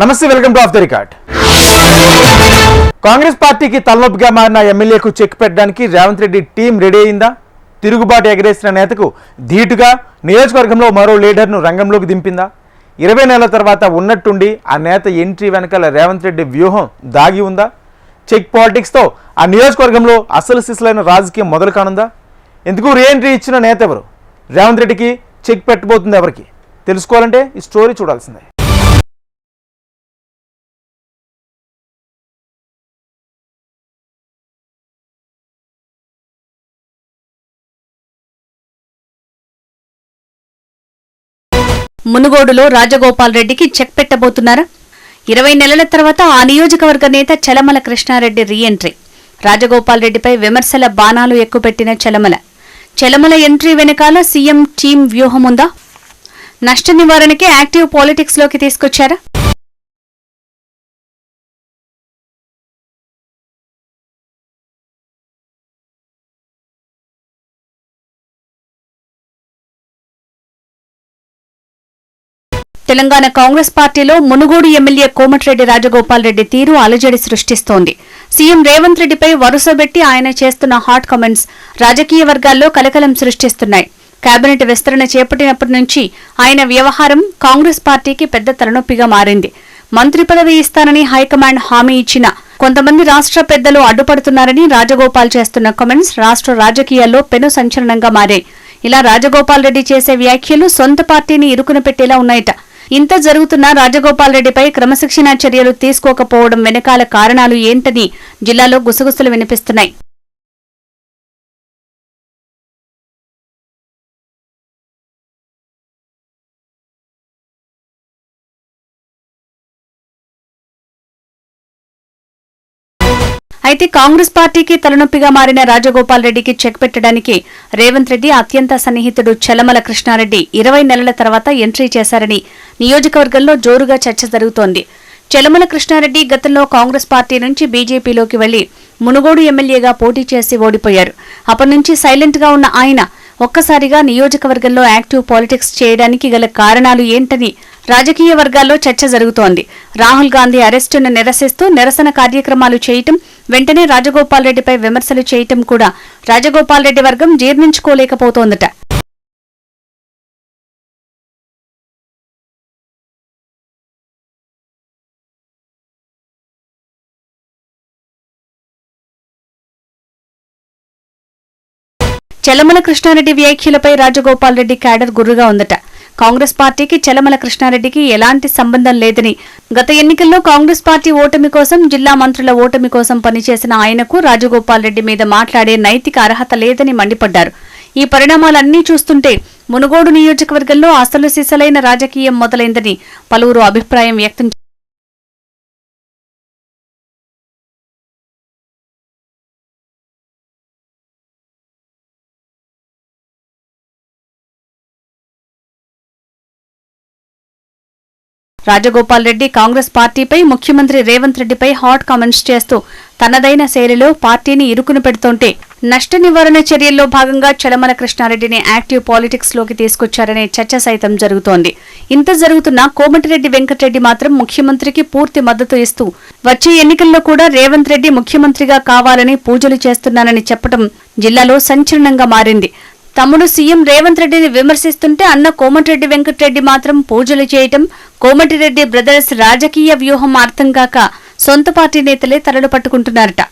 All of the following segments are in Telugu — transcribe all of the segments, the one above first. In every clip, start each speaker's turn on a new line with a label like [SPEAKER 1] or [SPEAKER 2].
[SPEAKER 1] నమస్తే welcome to off the record. Congress పార్టీకి తలనొప్పిగా మారిన ఎమ్మెల్యేకు చెక్ పెట్టడానికి రేవంత్ రెడ్డి టీం రెడీ అయిందా? తిరుగుబాటు ఎగరేసిన నేతకు ధీటుగా నియోజకవర్గంలో మరో లీడర్ను రంగంలోకి దింపిందా? ఇరవై నెలల తర్వాత ఉన్నట్టుండి ఆ నేత ఎంట్రీ వెనకాల రేవంత్ రెడ్డి వ్యూహం దాగి ఉందా? చెక్ పాలిటిక్స్తో ఆ నియోజకవర్గంలో అసలు సిసలైన రాజకీయం మొదలు కానుందా? ఎందుకు రీఎంట్రీ ఇచ్చిన నేత ఎవరు? రేవంత్ రెడ్డికి చెక్ పెట్టబోతుంది ఎవరికి? తెలుసుకోవాలంటే ఈ స్టోరీ చూడాల్సిందే.
[SPEAKER 2] మునుగోడులో రాజగోపాల్ రెడ్డికి చెక్ పెట్టబోతున్నారా? ఇరవై నెలల తర్వాత ఆ నియోజకవర్గ నేత చలమల కృష్ణారెడ్డి రీఎంట్రీ. రాజగోపాల్ రెడ్డిపై విమర్శల బాణాలు ఎక్కుపెట్టిన చలమల. చలమల ఎంట్రీ వెనకాల సీఎం టీం వ్యూహముందా? నష్ట నివారణకి యాక్టివ్ పాలిటిక్స్లోకి తీసుకొచ్చారా? తెలంగాణ కాంగ్రెస్ పార్టీలో మునుగోడు ఎమ్మెల్యే కోమటిరెడ్డి రాజగోపాల్ రెడ్డి తీరు అలజడి సృష్టిస్తోంది. సీఎం రేవంత్ రెడ్డిపై వరుసబెట్టి ఆయన చేస్తున్న హాట్ కామెంట్స్ రాజకీయ వర్గాల్లో కలకలం సృష్టిస్తున్నాయి. కేబినెట్ విస్తరణ చేపట్టినప్పటి నుంచి ఆయన వ్యవహారం కాంగ్రెస్ పార్టీకి పెద్ద తలనొప్పిగా మారింది. మంత్రి పదవి ఇస్తానని హైకమాండ్ హామీ ఇచ్చిన కొంతమంది రాష్ట్ర పెద్దలు అడ్డుపడుతున్నారని రాజగోపాల్ చేస్తున్న కామెంట్స్ రాష్ట్ర రాజకీయాల్లో పెను సంచలనంగా మారాయి. ఇలా రాజగోపాల్ రెడ్డి చేసే వ్యాఖ్యలు సొంత పార్టీని ఇరుకున పెట్టేలా ఉన్నాయట. ఇంత జరుగుతున్నా రాజగోపాల్ రెడ్డిపై క్రమశిక్షణా చర్యలు తీసుకోకపోవడం వెనకాల కారణాలు ఏంటని జిల్లాలో గుసగుసలు వినిపిస్తున్నాయి. అయితే కాంగ్రెస్ పార్టీకి తలనొప్పిగా మారిన రాజగోపాల్ రెడ్డికి చెక్ పెట్టడానికి రేవంత్ రెడ్డి అత్యంత సన్నిహితుడు చలమల కృష్ణారెడ్డి ఇరవై నెలల తర్వాత ఎంట్రీ చేశారని నియోజకవర్గంలో జోరుగా చర్చ జరుగుతోంది. చలమల కృష్ణారెడ్డి గతంలో కాంగ్రెస్ పార్టీ నుంచి బీజేపీలోకి వెళ్ళి మునుగోడు ఎమ్మెల్యేగా పోటీ చేసి ఓడిపోయారు. అప్పటి నుంచి సైలెంట్గా ఉన్న ఆయన ఒక్కసారిగా నియోజకవర్గంలో యాక్టివ్ పాలిటిక్స్ చేయడానికి గల కారణాలు ఏంటని రాజకీయ వర్గాల్లో చర్చ జరుగుతోంది. రాహుల్ గాంధీ అరెస్టును నిరసిస్తూ నిరసన కార్యక్రమాలు చేయటం వెంటనే రాజగోపాల్ రెడ్డిపై విమర్శలు చేయటం కూడా రాజగోపాల్ రెడ్డి వర్గం జీర్ణించుకోలేకపోతోందట. చలమల కృష్ణారెడ్డి వ్యాఖ్యలపై రాజగోపాల్ రెడ్డి క్యాడర్ గుర్రుగా ఉందట. కాంగ్రెస్ పార్టీకి చలమల కృష్ణారెడ్డికి ఎలాంటి సంబంధం లేదని. గత ఎన్నికల్లో కాంగ్రెస్ పార్టీ ఓటమి కోసం జిల్లా మంత్రుల ఓటమి కోసం పనిచేసిన ఆయనకు రాజగోపాల్ రెడ్డి మీద మాట్లాడే నైతిక అర్హత లేదని మండిపడ్డారు. ఈ పరిణామాలన్నీ చూస్తుంటే మునుగోడు నియోజకవర్గంలో అసలు సిసలైన రాజకీయం మొదలైందని పలువురు అభిప్రాయం వ్యక్తం రాజగోపాల్ రెడ్డి కాంగ్రెస్ పార్టీపై ముఖ్యమంత్రి రేవంత్ రెడ్డిపై హాట్ కామెంట్స్ చేస్తూ తనదైన శైలిలో పార్టీని ఇరుకును పెడుతుంటే నష్ట నివారణ చర్యల్లో భాగంగా చలమల కృష్ణారెడ్డిని యాక్టివ్ పాలిటిక్స్లోకి తీసుకొచ్చారనే చర్చ సైతం జరుగుతోంది. ఇంత జరుగుతున్నా కోమటిరెడ్డి వెంకటరెడ్డి మాత్రం ముఖ్యమంత్రికి పూర్తి మద్దతు ఇస్తూ వచ్చే ఎన్నికల్లో కూడా రేవంత్ రెడ్డి ముఖ్యమంత్రిగా కావాలని పూజలు చేస్తున్నానని చెప్పడం జిల్లాలో సంచలనంగా మారింది. తమ్ముడు సీఎం రేవంత్ రెడ్డిని విమర్శిస్తుంటే అన్న కోమటిరెడ్డి వెంకటరెడ్డి మాత్రం పూజలు చేయటం కోమటిరెడ్డి బ్రదర్స్ రాజకీయ వ్యూహం అర్థం కాక సొంత పార్టీ నేతలే తలలు పట్టుకుంటున్నారట.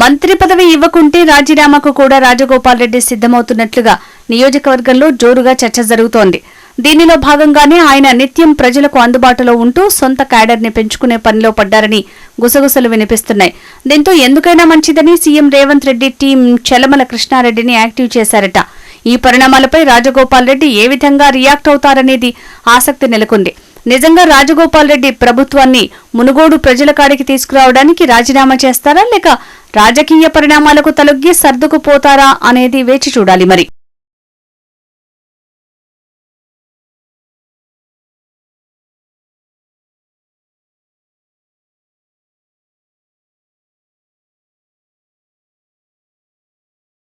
[SPEAKER 2] మంత్రి పదవి ఇవ్వకుంటే రాజీనామాకు కూడా రాజగోపాల్ రెడ్డి సిద్ధమవుతున్నట్లుగా నియోజకవర్గంలో జోరుగా చర్చ జరుగుతోంది. దీనిలో భాగంగానే ఆయన నిత్యం ప్రజలకు అందుబాటులో ఉంటూ సొంత క్యాడర్ని పెంచుకునే పనిలో పడ్డారని గుసగుసలు వినిపిస్తున్నాయి. దీంతో ఎందుకైనా మంచిదని సీఎం రేవంత్ రెడ్డి టీం చలమల కృష్ణారెడ్డిని యాక్టివ్ చేశారట. ఈ పరిణామాలపై రాజగోపాల్ రెడ్డి ఏ విధంగా రియాక్ట్ అవుతారనేది ఆసక్తి నెలకొంది. నిజంగా రాజగోపాల్ రెడ్డి ప్రభుత్వాన్ని మునుగోడు ప్రజల కాడికి తీసుకురావడానికి రాజీనామా చేస్తారా లేక రాజకీయ పరిణామాలకు తలొగ్గి సర్దుకుపోతారా అనేది వేచి చూడాలి మరి.